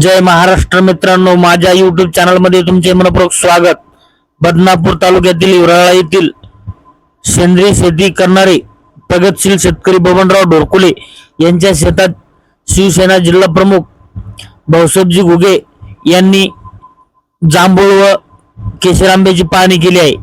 जय महाराष्ट्र मित्रांनो माझ्या युट्यूब चॅनलमध्ये तुमचे मनपूर्वक स्वागत. बदनापूर तालुक्यातील विराळा येथील सेंद्रिय शेती करणारे प्रगतशील शेतकरी बबनराव ढोरकुले यांच्या शेतात शिवसेना जिल्हा प्रमुख भाऊसाहेबजी घुगे यांनी जांभूळ व केशर आंब्याची पाहणी केली आहे.